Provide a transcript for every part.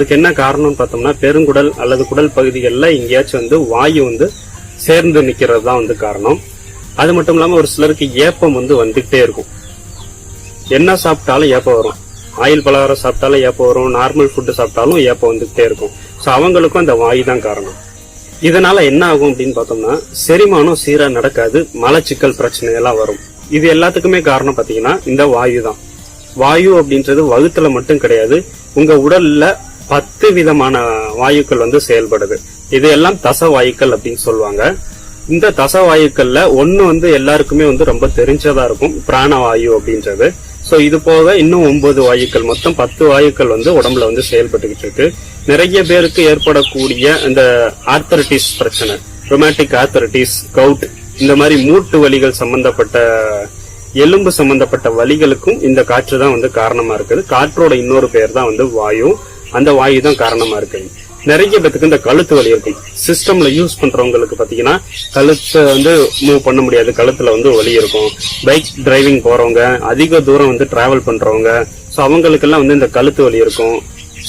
அதுக்கு என்ன காரணம்னு பார்த்தோம்னா பெருங்குடல் அல்லது குடல் பகுதிகளில் எங்கேயாச்சும் வந்து வாயு வந்து சேர்ந்து நிற்கிறது தான் வந்து காரணம். அது மட்டும் இல்லாம ஒரு சிலருக்கு ஏப்பம் வந்து வந்துகிட்டே இருக்கும். என்ன சாப்பிட்டாலும் ஏப்பம் வரும். ஆயில் பலகாரம் சாப்பிட்டாலும் ஏப்பம் வரும். நார்மல் ஃபுட்டு சாப்பிட்டாலும் ஏப்பம் வந்துகிட்டே இருக்கும். ஸோ அவங்களுக்கும் அந்த வாயு தான் காரணம். இதனால என்ன ஆகும் அப்படின்னு பார்த்தோம்னா செரிமானம் சீராக நடக்காது. மலச்சிக்கல் பிரச்சனை எல்லாம் வரும். இது எல்லாத்துக்குமே காரணம் பார்த்தீங்கன்னா இந்த வாயு தான் வாயு அப்படின்றது வகுத்துல மட்டும் கிடையாது. உங்க உடல்ல பத்து விதமான வாயுக்கள் வந்து செயல்படுது. இது எல்லாம் தச வாயுக்கள் அப்படின்னு சொல்லுவாங்க. இந்த தச வாயுக்கள்ல ஒன்னு வந்து எல்லாருக்குமே வந்து ரொம்ப தெரிஞ்சதா இருக்கும் பிராணவாயு அப்படின்றது. சோ இது போக இன்னும் ஒன்பது வாயுக்கள் மொத்தம் பத்து வாயுக்கள் வந்து உடம்புல வந்து செயல்பட்டுக்கிட்டு இருக்கு. நிறைய பேருக்கு ஏற்படக்கூடிய இந்த ஆர்த்தரிட்டிஸ் பிரச்சனை ரொமாட்டிக் ஆர்த்தரிட்டிஸ் கவுட் இந்த மாதிரி மூட்டு வலிகள் சம்பந்தப்பட்ட எலும்பு சம்பந்தப்பட்ட வலிகளுக்கும் இந்த காற்று தான் வந்து காரணமா இருக்குது. காற்றோட இன்னொரு பேர் தான் வந்து வாயு. அந்த வாயு தான் காரணமா இருக்கு. நிறைய பேத்துக்கு இந்த கழுத்து வலி இருக்கும் சிஸ்டம்ல யூஸ் பண்றவங்களுக்கு பாத்தீங்கன்னா கழுத்தை வந்து மூவ் பண்ண முடியாது. கழுத்துல வந்து வலி இருக்கும். பைக் டிரைவிங் போறவங்க அதிக தூரம் வந்து டிராவல் பண்றவங்க ஸோ அவங்களுக்கெல்லாம் வந்து இந்த கழுத்து வலி இருக்கும்.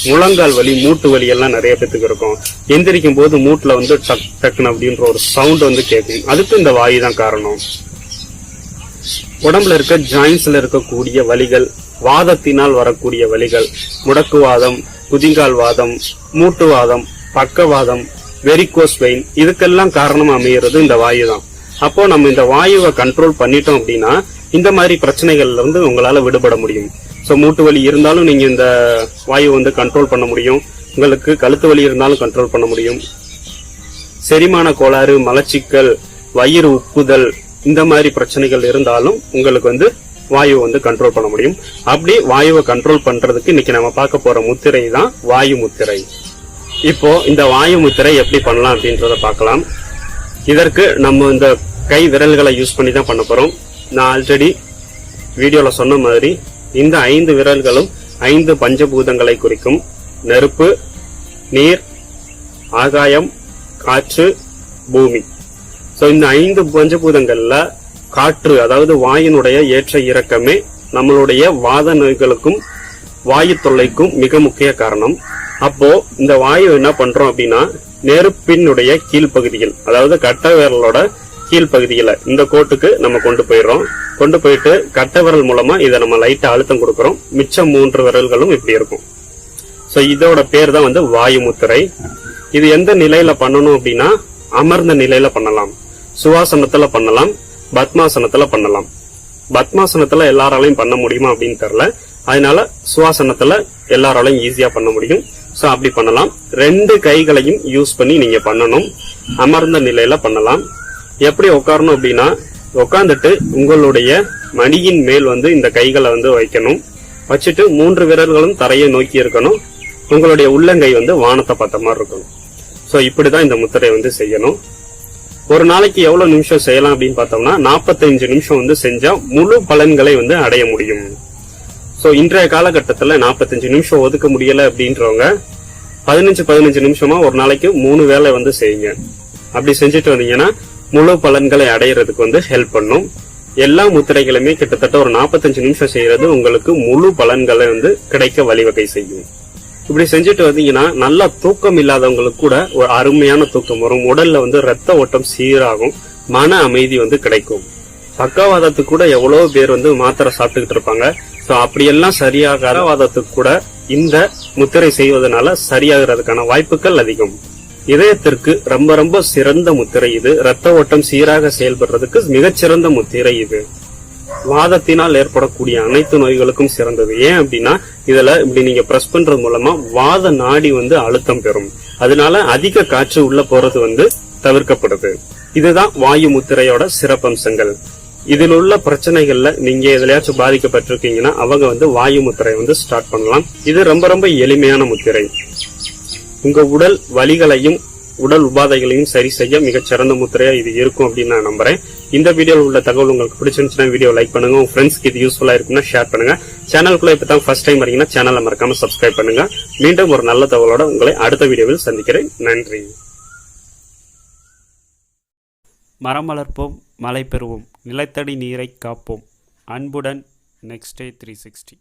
முழங்கால் வலி மூட்டு வலி எல்லாம் நிறைய பேத்துக்கு இருக்கும். எந்திரிக்கும் போது மூட்டுல வந்து டக் டக்குன்னு அப்படின்ற ஒரு சவுண்ட் வந்து கேட்கும் அதுக்கு இந்த வாயு தான் காரணம். உடம்புல இருக்க ஜாயின்ஸ்ல இருக்கக்கூடிய வலிகள் வாதத்தினால் வரக்கூடிய வலிகள் முடக்குவாதம் குதிங்கால் வாதம் மூட்டுவாதம் பக்கவாதம் வெரிகோஸ் வெயின் இதுக்கெல்லாம் காரணம் அமைகிறது இந்த வாயு தான் அப்போ நம்ம இந்த வாயுவை கண்ட்ரோல் பண்ணிட்டோம் அப்படின்னா இந்த மாதிரி பிரச்சனைகள்ல இருந்து உங்களால விடுபட முடியும். ஸோ மூட்டு வலி இருந்தாலும் நீங்க இந்த வாயு வந்து கண்ட்ரோல் பண்ண முடியும். உங்களுக்கு கழுத்து வலி இருந்தாலும் கண்ட்ரோல் பண்ண முடியும். செரிமான கோளாறு மலச்சிக்கல் வயிறு உப்புதல் இந்த மாதிரி பிரச்சனைகள் இருந்தாலும் உங்களுக்கு வந்து வாயுவை வந்து கண்ட்ரோல் பண்ண முடியும். அப்படி வாயுவை கண்ட்ரோல் பண்றதுக்கு இன்னைக்கு நம்ம பார்க்க போற முத்திரை தான் வாயு முத்திரை. இப்போ இந்த வாயு முத்திரை எப்படி பண்ணலாம் அப்படின்றத பார்க்கலாம். இதற்கு நம்ம இந்த கை விரல்களை யூஸ் பண்ணி தான் பண்ண போறோம். நான் ஆல்ரெடி வீடியோல சொன்ன மாதிரி இந்த ஐந்து விரல்களும் ஐந்து பஞ்சபூதங்களை குறிக்கும். நெருப்பு நீர் ஆகாயம் காற்று பூமி. ஸோ இந்த ஐந்து பஞ்சபூதங்கள்ல காற்று அதாவது வாயினுடைய ஏற்ற இறக்கமே நம்மளுடைய வாத நோய்களுக்கும் வாயு தொல்லைக்கும் மிக முக்கிய காரணம். அப்போ இந்த வாயு என்ன பண்றோம் அப்படின்னா நெருப்பினுடைய கீழ்ப்பகுதியில் அதாவது கட்ட விரலோட கீழ்ப்பகுதியில இந்த கோட்டுக்கு நம்ம கொண்டு போயிடுறோம். கொண்டு போயிட்டு கட்ட விரல் மூலமா இதை நம்ம லைட்டா அழுத்தம் கொடுக்கறோம். மிச்சம் மூன்று விரல்களும் இப்படி இருக்கும். சோ இதோட பேர் தான் வந்து வாயு முத்திரை இது எந்த நிலையில பண்ணணும் அப்படின்னா அமர்ந்த நிலையில பண்ணலாம். சுவாசனத்துல பண்ணலாம். பத்மாசனத்துல பண்ணலாம். பத்மாசனத்துல எல்லாராலையும் பண்ண முடியுமா அப்படின்னு தெரியல. அதனால சுவாசனத்துல எல்லாராலையும் ஈஸியா பண்ண முடியும். சோ அப்படி பண்ணலாம். ரெண்டு கைகளையும் யூஸ் பண்ணி நீங்க பண்ணணும். அமர்ந்த நிலையில பண்ணலாம். எப்படி உட்காரணும் அப்படின்னா உட்காந்துட்டு உங்களுடைய மடியின் மேல் வந்து இந்த கைகளை வந்து வைக்கணும். வச்சுட்டு மூன்று விரல்களும் தரையை நோக்கி இருக்கணும். உங்களுடைய உள்ளங்கை வந்து வானத்தை பார்த்த மாதிரி இருக்கணும். சோ இப்படிதான் இந்த முத்திரை வந்து செய்யணும். ஒரு நாளைக்கு எவ்வளவு நிமிஷம் செய்யலாம் அப்படின்னு பார்த்தோம்னா 45 நிமிஷம் வந்து செஞ்சா முழு பலன்களை வந்து அடைய முடியும். சோ இன்றைய காலகட்டத்தில் நாற்பத்தஞ்சு நிமிஷம் ஒதுக்க முடியல அப்படின்றவங்க பதினஞ்சு பதினஞ்சு நிமிஷமா ஒரு நாளைக்கு மூணு வேளை வந்து செய்யுங்க. அப்படி செஞ்சுட்டு வந்தீங்கன்னா முழு பலன்களை அடையிறதுக்கு வந்து ஹெல்ப் பண்ணும். எல்லா முத்திரைகளுமே கிட்டத்தட்ட ஒரு 45 நிமிஷம் செய்யறது உங்களுக்கு முழு பலன்களை வந்து கிடைக்க வழிவகை செய்யும். இப்படி செஞ்சுட்டு வந்தீங்கன்னா நல்லா தூக்கம் இல்லாதவங்களுக்கு கூட ஒரு அருமையான தூக்கம் வரும். உடல்ல வந்து ரத்த ஓட்டம் சீராகும். மன அமைதி வந்து கிடைக்கும். பக்கவாதத்துக்கு கூட எவ்வளவு பேர் வந்து மாத்திரை சாப்பிட்டுக்கிட்டு இருப்பாங்க. சோ அப்படியெல்லாம் சரியாக வாதத்துக்கு கூட இந்த முத்திரை செய்வதனால சரியாகிறதுக்கான வாய்ப்புகள் அதிகம். இதயத்திற்கு ரொம்ப ரொம்ப சிறந்த முத்திரை இது. ரத்த ஓட்டம் சீராக செயல்படுறதுக்கு மிகச்சிறந்த முத்திரை இது. வாதத்தினால் ஏற்படக்கூடிய அனைத்து நோய்களுக்கும் சிறந்தது. ஏன் அப்படின்னா இதுல இப்படி நீங்க பிரஸ் பண்றது மூலமா வாத நாடி வந்து அழுத்தம் பெறும். அதனால அதிக காற்று உள்ள போறது வந்து தவிர்க்கப்படுது. இதுதான் வாயு முத்திரையோட சிறப்பம்சங்கள். இதில் உள்ள பிரச்சனைகள்ல நீங்க எதுலயாச்சும் பாதிக்கப்பட்டிருக்கீங்கன்னா அவங்க வந்து வாயு முத்திரை வந்து ஸ்டார்ட் பண்ணலாம். இது ரொம்ப ரொம்ப எளிமையான முத்திரை. உங்க உடல் வலிகளையும் உடல் உபாதைகளையும் சரி செய்ய மிகச்சிறந்த முத்திரையா இது இருக்கும் அப்படின்னு நான் நம்புறேன். இந்த வீடியோவில் உள்ள தகவல் உங்களுக்கு பிடிச்சிருந்துச்சுன்னா வீடியோ லைக் பண்ணுங்க. உங்க ஃப்ரெண்ட்ஸ்க்கு இது யூஸ்ஃபுல்லா இருக்கும்னா ஷேர் பண்ணுங்க. சேனலுக்குள்ள இப்போ தான் ஃபர்ஸ்ட் டைம் வரீங்கன்னா சேனலை மறக்காம சப்ஸ்கிரைப் பண்ணுங்க. மீண்டும் ஒரு நல்ல தகவலோட உங்களை அடுத்த வீடியோவில் சந்திக்கிறேன். நன்றி. மரம் வளர்ப்போம் மழை பெறுவோம் நிலத்தடி நீரை காப்போம். அன்புடன் நெக்ஸ்ட் டே த்ரீ சிக்ஸ்டி